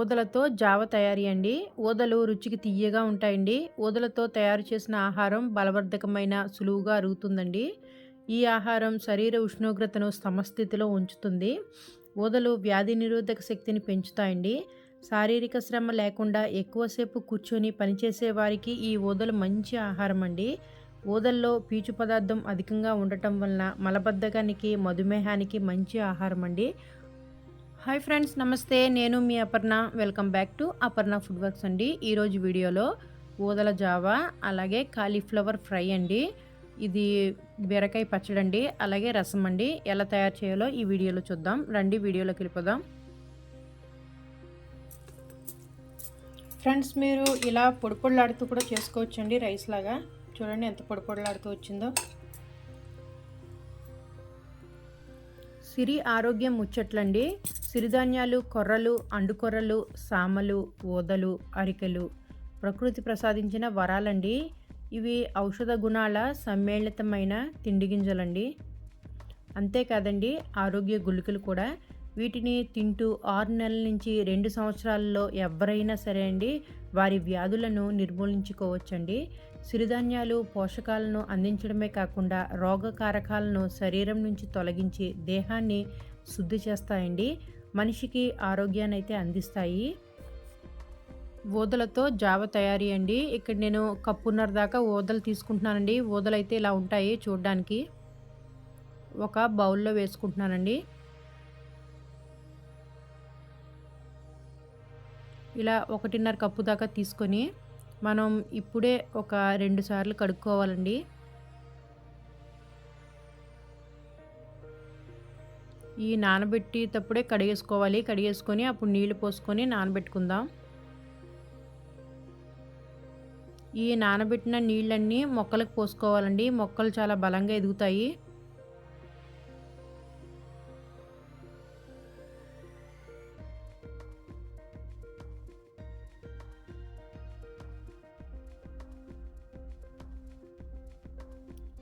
ఊదలతో జావ తయారీ అండి. ఊదలు రుచికి తియ్యగా ఉంటాయండి. ఊదలతో తయారు చేసిన ఆహారం బలవర్ధకమైన సులువుగా అరుగుతుందండి. ఈ ఆహారం శరీర ఉష్ణోగ్రతను సమస్థితిలో ఉంచుతుంది. ఊదలు వ్యాధి నిరోధక శక్తిని పెంచుతాయండి. శారీరక శ్రమ లేకుండా ఎక్కువసేపు కూర్చొని పనిచేసే వారికి ఈ ఊదలు మంచి ఆహారం అండి. ఊదల్లో పీచు పదార్థం అధికంగా ఉండటం వలన మలబద్ధకానికి మధుమేహానికి మంచి ఆహారం అండి. హాయ్ ఫ్రెండ్స్ నమస్తే. నేను మీ Aparna. Welcome back to Aparna food works అండి. ఈరోజు వీడియోలో ఊదల జావా అలాగే కాలీఫ్లవర్ ఫ్రై అండి. ఇది బీరకాయ పచ్చడి అండి అలాగే రసం అండి. ఎలా తయారు చేయాలో ఈ వీడియోలో చూద్దాం. రండి వీడియోలోకి వెళ్ళిపోదాం. ఫ్రెండ్స్ మీరు ఇలా పొడి పొడిలాడుతూ కూడా చేసుకోవచ్చండి రైస్ లాగా. చూడండి ఎంత పొడి పొడిలాడుతూ వచ్చిందో. సిరి ఆరోగ్యం ముచ్చట్లండి. సిరిధాన్యాలు కొర్రలు అండుకొర్రలు సామలు ఓదలు అరికెలు. ప్రకృతి ప్రసాదించిన వరాలండి. ఇవి ఔషధ గుణాల సమ్మేళితమైన తిండి గింజలండి. అంతేకాదండి ఆరోగ్య గుళికలు కూడా. వీటిని తింటూ ఆరు నెలల నుంచి రెండు సంవత్సరాలలో ఎవరైనా సరే అండి వారి వ్యాధులను నిర్మూలించుకోవచ్చండి. సిరిధాన్యాలు పోషకాలను అందించడమే కాకుండా రోగకారకాలను శరీరం నుంచి తొలగించి దేహాన్ని శుద్ధి చేస్తాయండి. మనిషికి ఆరోగ్యాన్ని అయితే అందిస్తాయి. ఊదలతో జావ తయారీ అండి. ఇక్కడ నేను కప్పున్నర దాకా ఊదలు తీసుకుంటున్నానండి. ఊదలు అయితే ఇలా ఉంటాయి చూడడానికి. ఒక బౌల్లో వేసుకుంటున్నానండి. ఇలా ఒకటిన్నర కప్పు దాకా తీసుకొని మనం ఇప్పుడే ఒక రెండు సార్లు కడుక్కోవాలండి. ఈ నానబెట్టేటప్పుడే కడిగేసుకోవాలి. కడిగేసుకొని అప్పుడు నీళ్ళు పోసుకొని నానబెట్టుకుందాం. ఈ నానబెట్టిన నీళ్ళన్నీ మొక్కలకు పోసుకోవాలండి. మొక్కలు చాలా బలంగా ఎదుగుతాయి.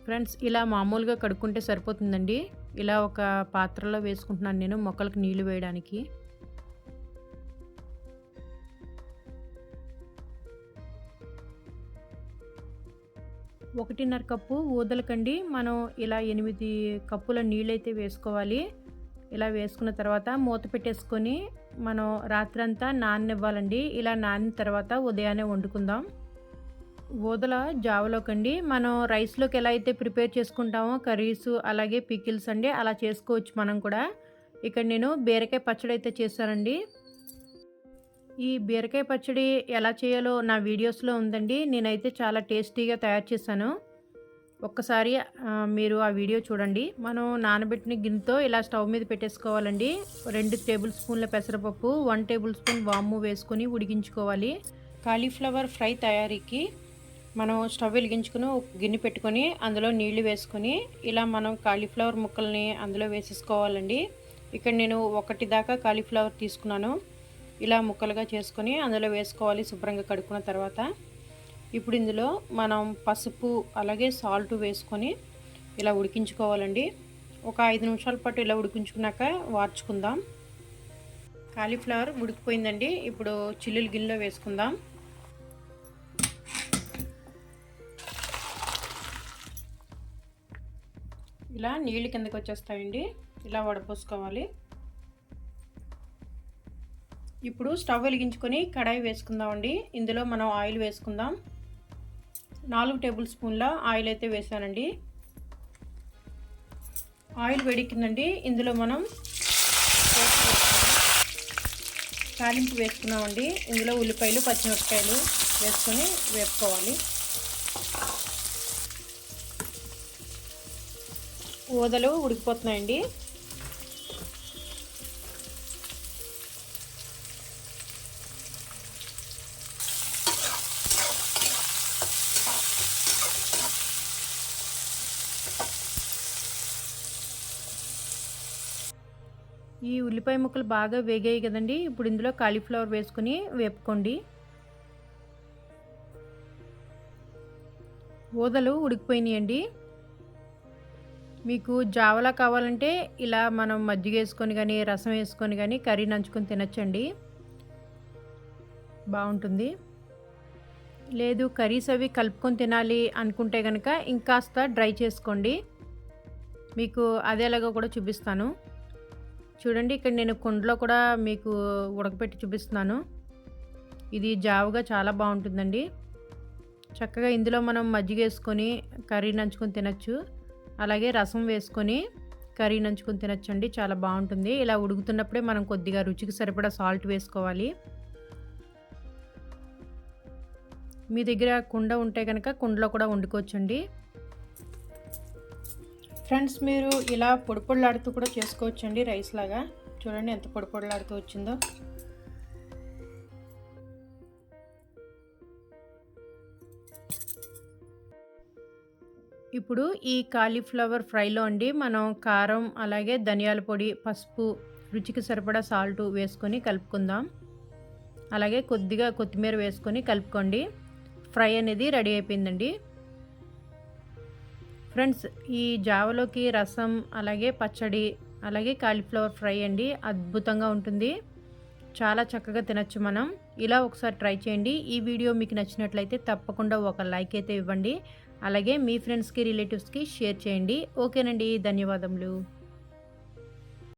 ఫ్రెండ్స్ ఇలా మామూలుగా కడుక్కుంటే సరిపోతుందండి. ఇలా ఒక పాత్రలో వేసుకుంటున్నాను నేను మొక్కలకు నీళ్ళు వేయడానికి. ఒకటిన్నర కప్పు ఊదలకండి. మనం ఇలా ఎనిమిది కప్పుల నీళ్ళైతే వేసుకోవాలి. ఇలా వేసుకున్న తర్వాత మూత పెట్టేసుకొని మనం రాత్రంతా నాననివ్వాలండి. ఇలా నానిన తర్వాత ఉదయాన్నే వండుకుందాం. ఊదల జావలోకండి. మనం రైస్లోకి ఎలా అయితే ప్రిపేర్ చేసుకుంటామో కర్రీస్ అలాగే పికిల్స్ అండి అలా చేసుకోవచ్చు మనం కూడా. ఇక్కడ నేను బీరకాయ పచ్చడి అయితే చేశానండి. ఈ బీరకాయ పచ్చడి ఎలా చేయాలో నా వీడియోస్లో ఉందండి. నేనైతే చాలా టేస్టీగా తయారు చేశాను. ఒక్కసారి మీరు ఆ వీడియో చూడండి. మనం నానబెట్టిన గిన్నెతో ఇలా స్టవ్ మీద పెట్టేసుకోవాలండి. రెండు టేబుల్ స్పూన్ల పెసరపప్పు వన్ టేబుల్ స్పూన్ వాము వేసుకొని ఉడికించుకోవాలి. కాలీఫ్లవర్ ఫ్రై తయారీకి మనం స్టవ్ వెలిగించుకుని ఒక గిన్నె పెట్టుకొని అందులో నీళ్ళు వేసుకొని ఇలా మనం కాలీఫ్లవర్ ముక్కల్ని అందులో వేసేసుకోవాలండి. ఇక్కడ నేను ఒకటి దాకా కాలీఫ్లవర్ తీసుకున్నాను. ఇలా ముక్కలుగా చేసుకొని అందులో వేసుకోవాలి శుభ్రంగా కడుక్కున్న తర్వాత. ఇప్పుడు ఇందులో మనం పసుపు అలాగే సాల్ట్ వేసుకొని ఇలా ఉడికించుకోవాలండి. ఒక ఐదు నిమిషాల పాటు ఇలా ఉడికించుకున్నాక వార్చుకుందాం. కాలీఫ్లవర్ ఉడికిపోయిందండి. ఇప్పుడు చిల్లులు గిన్నెలో వేసుకుందాం. ఇలా నీళ్ళు కిందకి వచ్చేస్తాయండి. ఇలా వడపోసుకోవాలి. ఇప్పుడు స్టవ్ వెలిగించుకొని కడాయి వేసుకుందామండి. ఇందులో మనం ఆయిల్ వేసుకుందాం. నాలుగు టేబుల్ స్పూన్ల ఆయిల్ అయితే వేసానండి. ఆయిల్ వేడికిందండి ఇందులో మనం తాలింపు వేసుకున్నామండి. ఇందులో ఉల్లిపాయలు పచ్చిమిరపకాయలు వేసుకొని వేపుకోవాలి. ఊదలు ఉడికిపోతున్నాయండి. ఈ ఉల్లిపాయ ముక్కలు బాగా వేగాయి కదండి. ఇప్పుడు ఇందులో కాలీఫ్లవర్ వేసుకుని వేపుకోండి. ఊదలు ఉడికిపోయినాయండి. మీకు జావలా కావాలంటే ఇలా మనం మజ్జిగ వేసుకొని కానీ రసం వేసుకొని కానీ కర్రీ నంచుకొని తినచ్చండి. బాగుంటుంది. లేదు కర్రీస్ అవి కలుపుకొని తినాలి అనుకుంటే కనుక ఇంకాస్త డ్రై చేసుకోండి. మీకు అదేలాగా కూడా చూపిస్తాను. చూడండి ఇక్కడ నేను కుండలో కూడా మీకు ఉడకపెట్టి చూపిస్తున్నాను. ఇది జావుగా చాలా బాగుంటుందండి. చక్కగా ఇందులో మనం మజ్జిగ వేసుకొని కర్రీ నంచుకొని తినచ్చు. అలాగే రసం వేసుకొని కర్రీ నంచుకొని తినచ్చండి చాలా బాగుంటుంది. ఇలా ఉడుకుతున్నప్పుడే మనం కొద్దిగా రుచికి సరిపడా సాల్ట్ వేసుకోవాలి. మీ దగ్గర కుండ ఉంటే కనుక కుండలో కూడా వండుకోవచ్చండి. ఫ్రెండ్స్ మీరు ఇలా పొడి పొడిలాడుతూ కూడా చేసుకోవచ్చండి రైస్ లాగా. చూడండి ఎంత పొడి పొడిలాడుతూ వచ్చిందో. ఇప్పుడు ఈ కాలీఫ్లవర్ ఫ్రైలో అండి మనం కారం అలాగే ధనియాల పొడి పసుపు రుచికి సరిపడా సాల్ట్ వేసుకొని కలుపుకుందాం. అలాగే కొద్దిగా కొత్తిమీర వేసుకొని కలుపుకోండి. ఫ్రై అనేది రెడీ అయిపోయిందండి. ఫ్రెండ్స్ ఈ జావలోకి రసం అలాగే పచ్చడి అలాగే కాలీఫ్లవర్ ఫ్రై అండి అద్భుతంగా ఉంటుంది. చాలా చక్కగా తినచ్చు మనం. ఇలా ఒకసారి ట్రై చేయండి. ఈ వీడియో మీకు నచ్చినట్లయితే తప్పకుండా ఒక లైక్ అయితే ఇవ్వండి. అలాగే మీ ఫ్రెండ్స్కి రిలేటివ్స్కి షేర్ చేయండి. ఓకేనండి. ధన్యవాదములు.